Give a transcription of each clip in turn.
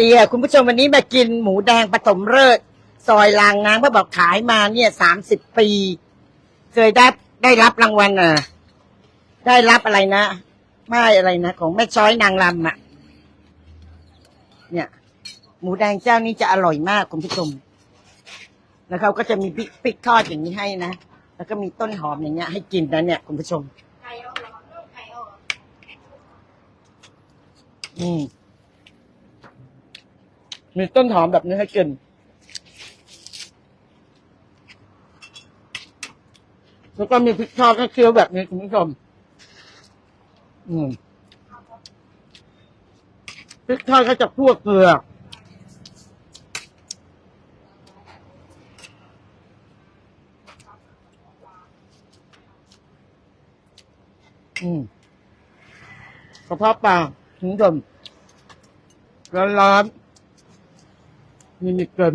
เตียคุณผู้ชมวันนี้มากินหมูแดงปฐมฤกษ์ซอยลางน้ำเขาบอกขายมาเนี่ยสามสิบปี เคยได้ได้รับรางวัลอะ ได้รับอะไรนะไม่อะไรนะ ของแม่ช้อยนางรำอะ เนี่ย หมูแดงเจ้านี้จะอร่อยมากคุณผู้ชม แล้วเขาก็จะมีพริกพริกทอดอย่างนี้ให้นะแล้วก็มีต้นหอมอย่างเงี้ยให้กินนะเนี่ยคุณผู้ชมอืม มีต้นหอมแบบนี้ให้กินแล้วก็มีพริกทอดให้เคี้ยวแบบนี้คุณผู้ชม อืมพริกทอดเขาจะคั่วเกลือ อืมกระเพาะปลาคุณผู้ชมร้อนๆ มีมีเกิน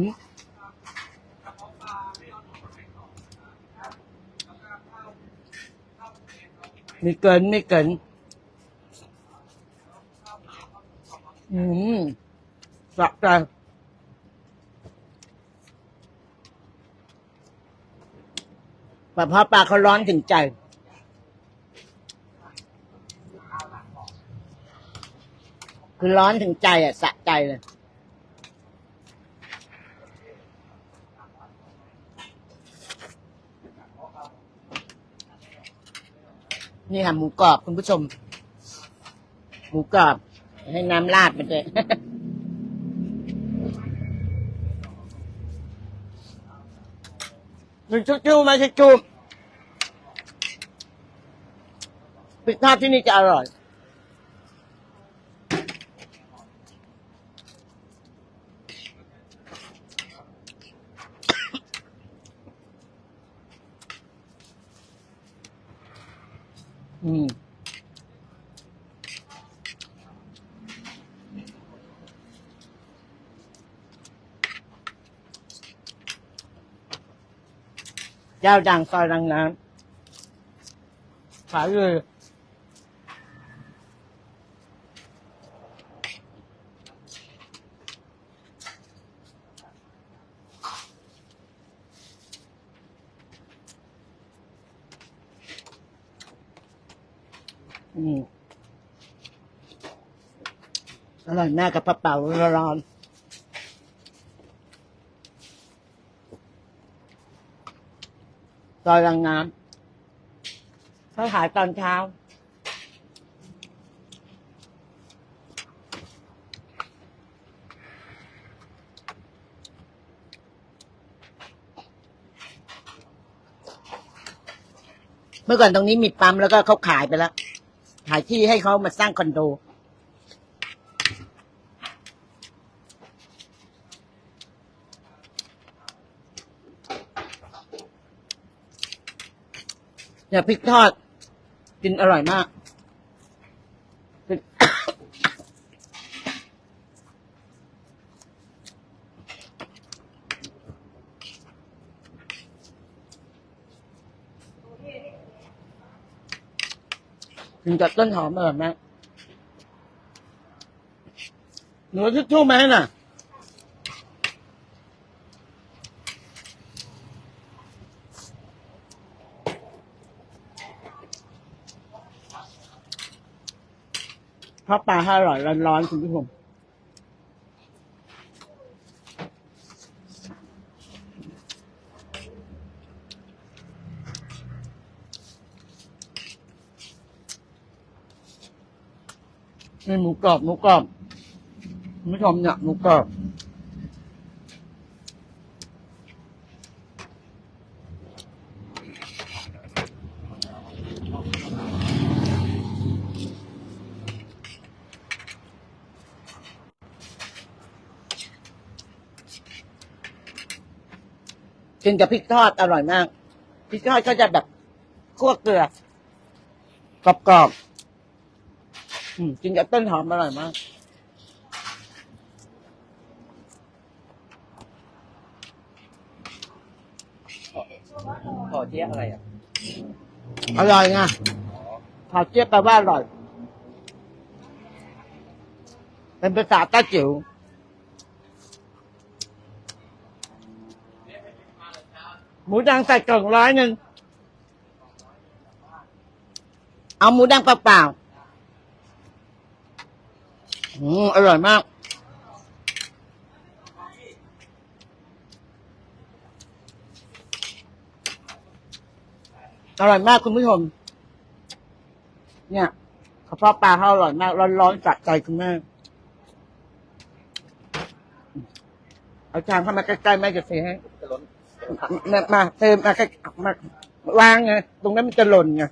มีเกินมีเกินอืมสะใจกระเพาปลาเขาร้อนถึงใจคือร้อนถึงใจอะ สะใจเลย นี่ค่ะหมูกรอบคุณผู้ชม หมูกรอบ ให้น้ำราดไปเลยหนึ่งชุดจูมาชุบๆพริกทอดที่นี่จะอร่อย อืมเจ้าดังซอยดังน้ำขายเลย มอร่อยม่กับปลาเป๋าร้อนๆซอยรังน้ำเขาขายตอนเช้า เมื่อก่อนตรงนี้มีปั๊มแล้วก็เขาขายไปแล้ว ขายที่ให้เขามาสร้างคอนโด เนี่ยพริกทอด กินอร่อยมาก ถึงกับต้นหอมอร่อยมากหนูทิชชู่ไหมน่ะทอดปลาให้อร่อยร้อนๆคุณผู้ชม นี่หมูกรอบหมูกรอบคุณผู้ชมเนี่ยหมูกรอบกินกับพริกทอดอร่อยมาก พริกทอดก็จะแบบคั่วเกลือกรอบๆ อืมกินแอปเปิ้นหอมอร่อยมากห่อเจี๊ยบอะไรอะอร่อยไงห่อเจี๊ยบแปลว่าอร่อย เป็นภาษาใต้จิ๋วหมูแดงใส่กล่องร้อยหนึ่งเอาหมูแดงเปล่าๆ อืมอร่อยมาก อร่อยมากคุณผู้ชม เนี่ยกระเพาะปลาเขาอร่อยมาก ร้อนๆจัดใจคุณแม่เอาจานเข้ามาใกล้ๆแม่จะเสีให้มามาเติมมาใกล้มาวางไงตรงนั้นมันจะหล่นไง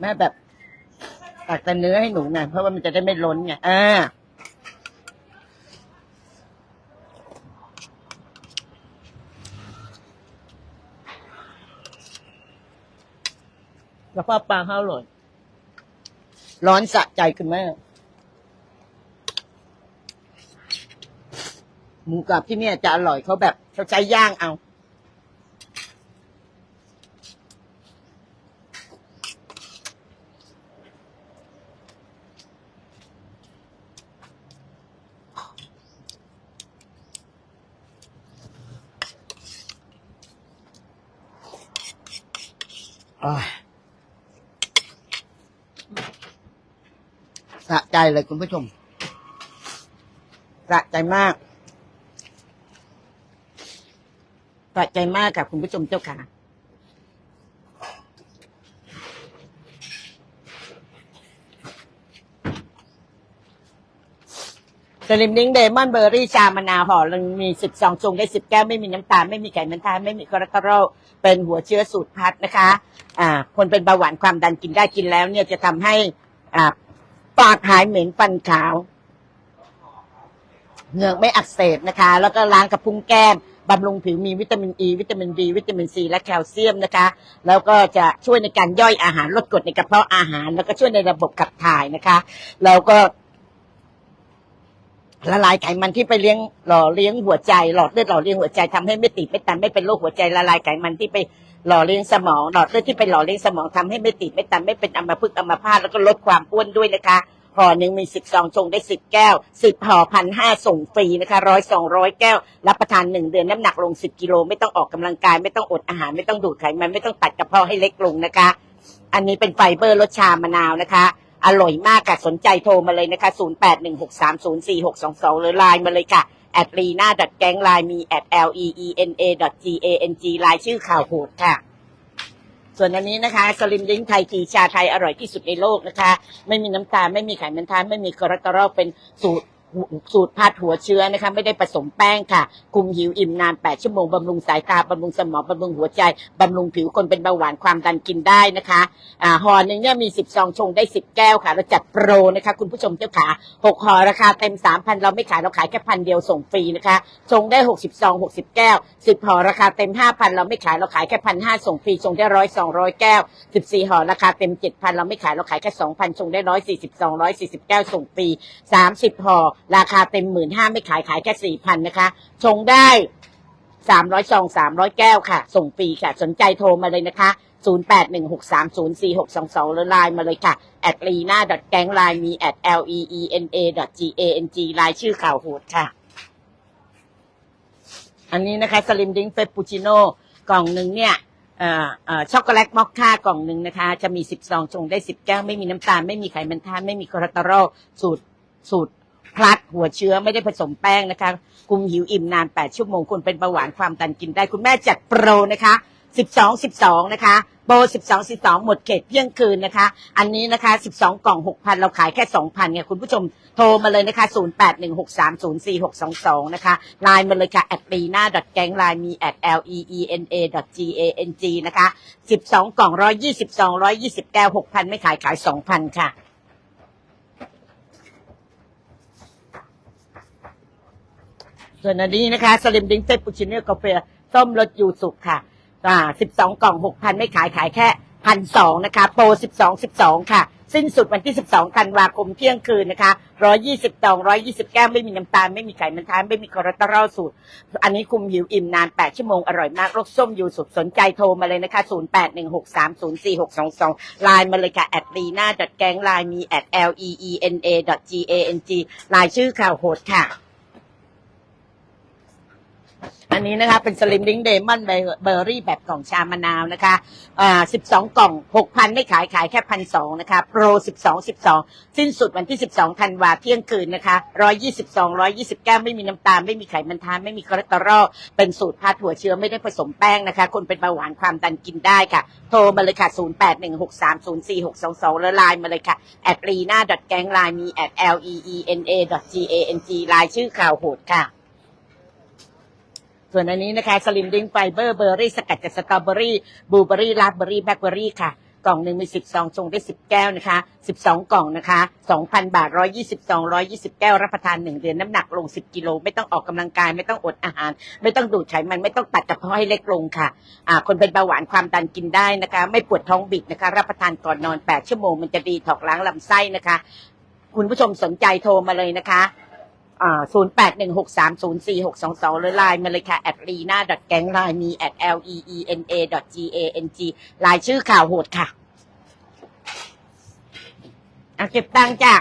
แม่แบบ ตักแต่เนื้อให้หนูไงเพราะว่ามันจะได้ไม่ล้นไงอ่าแล้วพ่อปลาข้าวหล่นร้อนสะใจคุณแม่หมูกรอบที่เนี่ยจะอร่อยเขาแบบเขาใช้ย่างเอา สะใจเลยคุณผู้ชม สะใจมาก สะใจมากค่ะคุณผู้ชมเจ้าค่ะสลิมดิ้งเดมอนเบอร์รี่ชามะนาวห่อหนึ่งมีสิบสองชงได้สิบแก้ว ไม่มีน้ำตาล ไม่มีไขมันทานไม่มีคอเลสเตอรอลเป็นหัวเชื้อสูตรพัดนะคะ อ่าคนเป็นเบาหวานความดันกินได้กินแล้ว เนี่ยจะทำให้อ่าปากหายเหม็นฟันขาวเหงือกไม่อักเสบนะคะ แล้วก็ล้างกระพุ้งแก้มบำรุงผิวมีวิตามินอ e, ีวิตามินบีวิตามินซีและแคลเซียมนะคะ แล้วก็จะช่วยในการย่อยอาหารลดกรดในกระเพาะอาหาร แล้วก็ช่วยในระบบขับถ่ายนะคะ แล้วก็ ละลายไขมันที่ไปเลี้ยงหล่อเลี้ยงหัวใจ หลอดเลือดหล่อเลี้ยงหัวใจทำให้ไม่ติดไม่ตันไม่เป็นโรคหัวใจละลายไขมันที่ไปหล่อเลี้ยงสมองหลอดเลือดที่ไปหล่อเลี้ยงสมองทำให้ไม่ติดไม่ตันไม่เป็นอัมพฤกษ์อัมพาตแล้วก็ลดความอ้วนด้วยนะคะห่อหนึ่งมีสิบซองชงได้สิบแก้วสิบห่อพันห้าส่งฟรีนะคะร้อยสองร้อยแก้ว รับประทานหนึ่งเดือนน้ำหนักลงสิบกิโลไม่ต้องออกกำลังกาย ไม่ต้องอดอาหารไม่ต้องดูดไขมันไม่ต้องตัดกระเพาะให้เล็กลงนะคะ อันนี้เป็นไฟเบอร์รสชามะนาวนะคะ อร่อยมากค่ะสนใจโทรมาเลยนะคะ 0816304622 หรือไลน์มาเลยค่ะแอดลีน่าดัดแก๊งไลน์มีแอด l e e n a g a n g ไลน์ชื่อข่าวโหดค่ะ ส่วนอันนี้นะคะสลิมลิงไทยทีชาไทยอร่อยที่สุดในโลกนะคะ ไม่มีน้ำตาลไม่มีไขมันทานไม่มีคอเลสเตอรอลเป็นสูตร สูตรพัดหัวเชื้อนะคะ ไม่ได้ผสมแป้งค่ะ คุมหิวอิ่มนาน 8 ชั่วโมงบำรุงสายตาบำรุงสมองบำรุงหัวใจบำรุงผิวคนเป็นเบาหวานความดันกินได้นะคะอ่าห่อหนึ่งเนี่ยมี 10 ซองชงได้ 10 แก้วค่ะ เราจัดโปรนะคะ คุณผู้ชมเจ้าขา6ห่อราคาเต็ม 3,000 เราไม่ขาย เราขายแค่พันเดียวส่งฟรีนะคะชงได้ 60 ซอง 60 แก้ว 10ห่อราคาเต็ม 5,000 เราไม่ขาย เราขายแค่พันห้าส่งฟรีชงได้ร้อยสองร้อยแก้ว 14ห่อราคาเต็ม 7,000 เราไม่ขาย เราขายแค่2,000ชงได้ร้อยสี่สิบสองร้อยสี่สิบแก้วส่งฟรี30ห่อราคาเต็มหมื่นห้าไม่ขายขายแค่สี่พันนะคะ ชงได้สามร้อยซองสามร้อยแก้วค่ะ ส่งฟรีค่ะ สนใจโทรมาเลยนะคะ0 8 1 6 3 0 4 6 2 2หรือไลน์มาเลยค่ะแอดลีน่าแกงไลน์มีแอด l e e n a g a n g ไลน์ชื่อข่าวโหดค่ะ อันนี้นะคะสลิมดิ้งเฟปปูชิโน่กล่องหนึ่งเนี่ยอ่อเอ่อช็อกโกแลตมอคค่ากล่องหนึ่งนะคะ จะมีสิบซองชงได้สิบแก้ว ไม่มีน้ำตาล ไม่มีไขมันทานไม่มีคอเลสเตอรอลสูตรสูตร พลัดหัวเชื้อไม่ได้ผสมแป้งนะคะคุมหิวอิ่มนาน 8 ชั่วโมงคนเป็นเบาหวานความดันกินได้คุณแม่จัดโปรนะคะ 12 12 นะคะโบ12 12 หมดเขตเที่ยงคืนนะคะ อันนี้นะคะ 12 กล่อง 6,000 เราขายแค่ 2,000เนี่ยคุณผู้ชมโทรมาเลยนะคะ 0816304622 นะคะไลน์มาเลยค่ะแอดลีน่าแกงไลน์มีแอด l e e n a g a n g นะคะ 12 กล่อง 122 120แก้ว6,000 ไม่ขายขาย 2,000 ค่ะ ส่วนอันนี้นะคะสลิมดิ้งเฟปปูชิโน่กาแฟส้มรสยูสุค่ะอ่าสิบสองกล่องหกพันไม่ขายขายแค่พันสองนะคะ โปรสิบสองสิบสองค่ะ สิ้นสุดวันที่สิบสองธันวาคมเที่ยงคืนนะคะร้อยี่สิบตองร้อยี่สิบแก้วไม่มีน้ำตาล ไม่มีไขมันทานไม่มีคอเลสเตอรอลสูตร อันนี้คุมหิวอิ่มนานแปดชั่วโมง อร่อยมากรสส้มยูสุสนใจโทรมาเลยนะคะศูนย์แปดหนึ่งหกสามศูนย์สี่หกสองสองไลน์มาเลยค่ะ แอดลีน่าแกงไลน์มีแอด l e e n a g a n g ไลน์ชื่อข่าวโหดค่ะ อันนี้นะคะเป็นสลิมดิ้งเดมอนเบอร์รี่แบบกล่องชามะนาวนะคะอ่า12กล่อง6,000ไม่ขายขายแค่พันสองนะคะ โปร12 12สิ้นสุดวันที่12ธันวาเที่ยงคืนนะคะ122 129ไม่มีน้ำตาล ไม่มีไขมันทาน ไม่มีคอเลสเตอรอล เป็นสูตรพาถั่วเชื้อไม่ได้ผสมแป้งนะคะ คนเป็นเบาหวานความดันกินได้ค่ะ โทรมาเลยค่ะ0816304622แล้วไลน์มาเลยค่ะแอดรีน่าดอตแกงไลน์มีแอด l e e n a g a n g ไลน์ชื่อข่าวโหดค่ะ ส่วนอันนี้นะคะสลิมดิ้งไฟเบอร์เบอร์รี่สกัดจากสตรอเบอรี่บลูเบอรี่ราสเบอรี่แบล็คเบอรี่ค่ะกล่องหนึ่งมีสิบซองชงได้สิบแก้วนะคะสิบสองกล่องนะคะสองพันบาทร้อยี่สิบซองร้อยี่สิบแก้วรับประทานหนึ่งเดือนน้ำหนักลงสิบกิโลไม่ต้องออกกำลังกายไม่ต้องอดอาหาร ไม่ต้องดูดไขมันไม่ต้องตัดกระเพาะให้เล็กลงค่ะอ่าคนเป็นเบาหวานความดันกินได้นะคะ ไม่ปวดท้องบิดนะคะ รับประทานก่อนนอนแปดชั่วโมงมันจะดีถอกล้างลำไส้นะคะ คุณผู้ชมสนใจโทรมาเลยนะคะ ศูนย์แปดหนึ่งหกสามศูนย์สี่หกสองสองหรือไลน์มาเลยค่ะแอดลีน่าดอทแก๊งไลน์มี at l e e n a g a n g ไลน์ชื่อข่าวโหดค่ะ อะเก็บตังค์จ้ะ